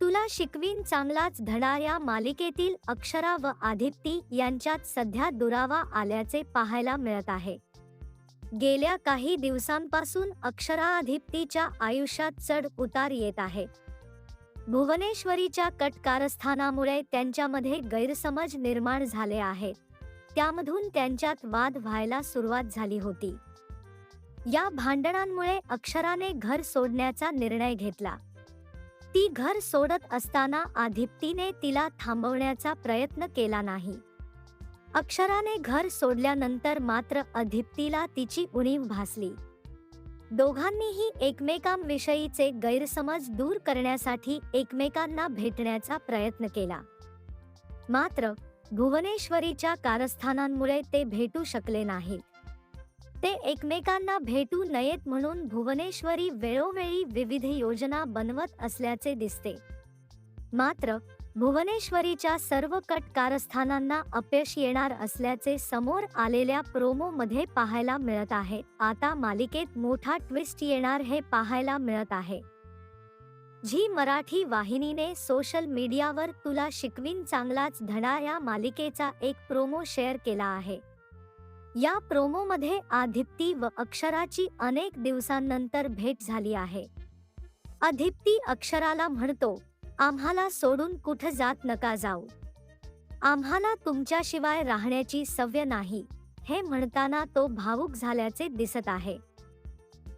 तुला शिकवीन चांगलाच धडा या मालिकेतील अक्षरा व आदित्य यांच्यात सध्या दुरावा आल्याचे पाहायला मिळत आहे. गेल्या काही दिवसांपासून अक्षरा आदिप्तीच्या आयुष्यात चढ उतार येत आहे. भुवनेश्वरीच्या कट कारस्थानामुळे त्यांच्यामध्ये गैरसमज निर्माण झाले आहेत त्यामधून त्यांच्यात वाद व्हायला सुरुवात झाली होती. या भांडणांमुळे अक्षराने घर सोडण्याचा निर्णय घेतला. ती घर सोडत असताना आदिप्तीने तिला थांबवण्याचा प्रयत्न केला नाही. अक्षराने घर सोडल्यानंतर मात्र अधिप्तीला तिची उणीव भासली. दोघांनीही एकमेकांविषयीचे गैरसमज दूर करण्यासाठी एकमेकांना भेटण्याचा प्रयत्न केला. मात्र भुवनेश्वरीच्या कारस्थानांमुळे ते भेटू शकले नाहीत. ते एकमेकांना भेटू नयेत म्हणून भुवनेश्वरी वेळोवेळी विविध योजना बनवत असल्याचे दिसते. मात्र भुवनेश्वरीच्या सर्व कट कारस्थानांना अपयश येणार असल्याचे समोर आलेल्या प्रोमो मध्ये पाहायला मिळत आहे. आता मालिकेत मोठा ट्विस्ट येणार हे पाहायला मिळत आहे. झी मराठी वाहिनीने सोशल मीडियावर तुला शिकवीन चांगलाच धडा या मालिकेचा एक प्रोमो शेअर केला आहे. या प्रोमोमध्ये आदिप्ती व अक्षराची अनेक दिवसांनंतर भेट झाली आहे. आदिप्ती अक्षराला म्हणतो आम्हाला सोडून कुठं जात नका जाऊ. आम्हाला तुमच्याशिवाय राहण्याची सव्य नाही हे म्हणताना तो भावुक झाल्याचे दिसत आहे.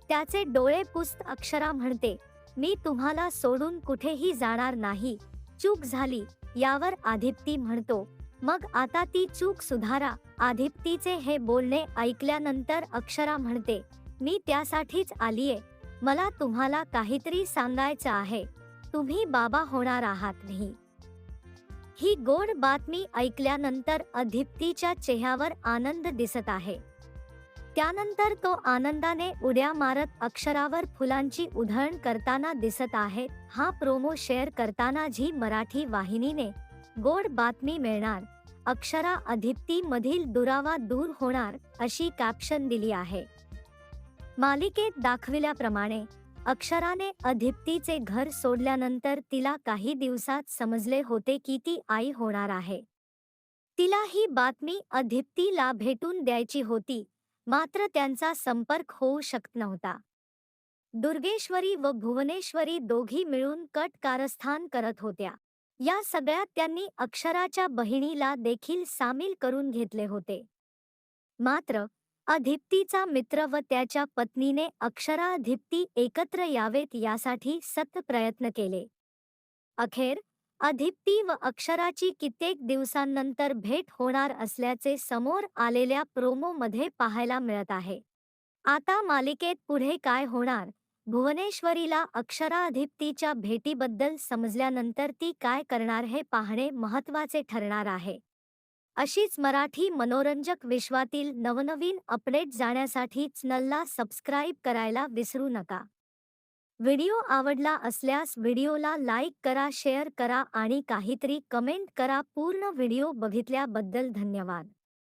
त्याचे डोळे पुस्त अक्षरा म्हणते मी तुम्हाला सोडून कुठेही जाणार नाही. चूक झाली यावर आदिप्ती म्हणतो मग आता ती चूक सुधारा. आदिप्तीचे हे बोलणे ऐकल्यानंतर अक्षरा म्हणते मी त्यासाठीच आलीये. मला तुम्हाला काहीतरी सांगायचं आहे. तुम्ही बाबा होणार आहात नाही. ही गोड बातमी ऐकल्यानंतर अधिप्तीच्या चेहऱ्यावर आनंद दिसत आहे. त्यानंतर तो आनंदाने उड्या मारत अक्षरावर फुलांची उधळण करताना दिसत आहे. हा प्रोमो शेअर करताना झी मराठी वाहिनीने गोड बातमी मिळणार. अक्षरा अधित्ती मधील दुरावा दूर होणार अशी कॅप्शन दिली आहे. मालिकेत दाखविल्याप्रमाणे अक्षराने अधिप्तीचे घर सोडल्यानंतर तिला काही दिवसात समजले होते की ती आई होणार आहे. तिला ही बातमी अधिप्तीला भेटून द्यायची होती मात्र त्यांचा संपर्क होऊ शकत नव्हता. दुर्गेश्वरी व भुवनेश्वरी दोघी मिळून कट कारस्थान करत होत्या. या सगळ्यात त्यांनी अक्षराच्या बहिणीला देखील सामील करून घेतले होते. मात्र अधिप्तीचा मित्र व त्याच्या पत्नीने अक्षरा अधिप्ती एकत्र यावेत यासाठी सत प्रयत्न केले. अखेर अधिप्ती व अक्षराची कित्येक दिवसांनंतर भेट होणार असल्याचे समोर आलेल्या प्रोमोमध्ये पाहायला मिळत आहे. आता मालिकेत पुढे काय होणार? भुवनेश्वरीला अक्षरा अधिप्तीच्या भेटीबद्दल समजल्यानंतर ती काय करणार हे पाहणे महत्त्वाचे ठरणार आहे. अशीच मराठी मनोरंजक विश्वातील नवनवीन अपडेट जाण्यासाठी चॅनलला सबस्क्राईब करायला विसरू नका. व्हिडिओ आवडला असल्यास व्हिडिओला लाईक करा शेअर करा आणि काहीतरी कमेंट करा. पूर्ण व्हिडिओ बघितल्याबद्दल धन्यवाद.